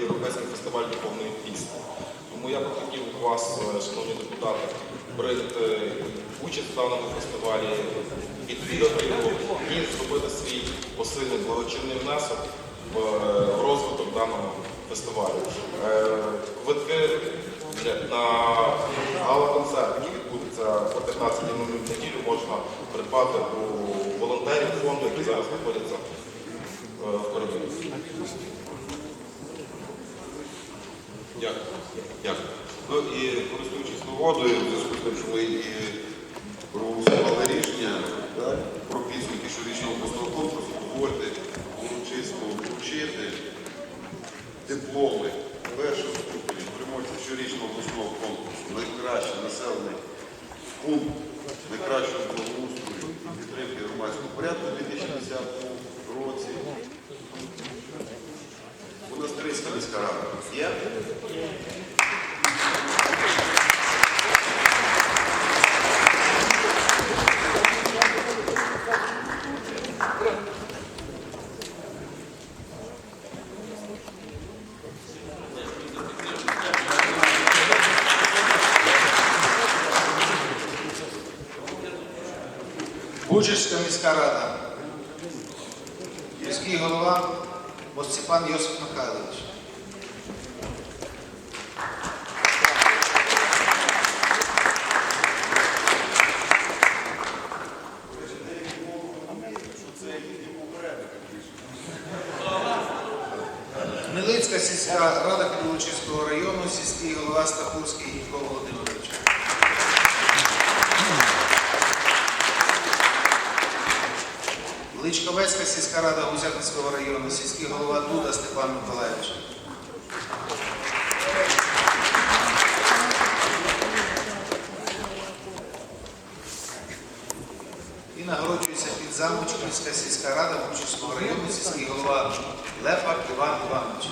Європейський фестиваль духовної пісні. Тому я би хотів вас, е, шановні депутати, прийняти участь в даному фестивалі, відвідати його і зробити свій посильний благочинний внесок в е, розвиток даного фестивалю. Е, Квитки на гала-концерт, який відбудеться о 15 в неділю, можна придбати у волонтерів фонду, які зараз знаходяться Дякую. Дякую. Ну і користуючись нагодою, в зв'язку з тим, що ми і проголосували рішення про підсумки щорічного обласного конкурсу, дозвольте урочисто вручити дипломи першого ступеня переможця щорічного обласного конкурсу найкращий населений пункт найкращого благоустрою підтримки громадського порядку у 2010 році. Монастирська міська рада. Є? Бучівська міська рада. Міський голова Мостіпан Йосип Михайлович. Хмельницька сільська рада Криволучівського району, сільський голова Стахурський Ніко Володимирович. Личковецька сільська рада Гузятинського району, сільський голова Дуда Степан Миколаївич. І нагороджується під замочківська сільська рада Гучівського району, сільський голова Лепар Іван Іванович.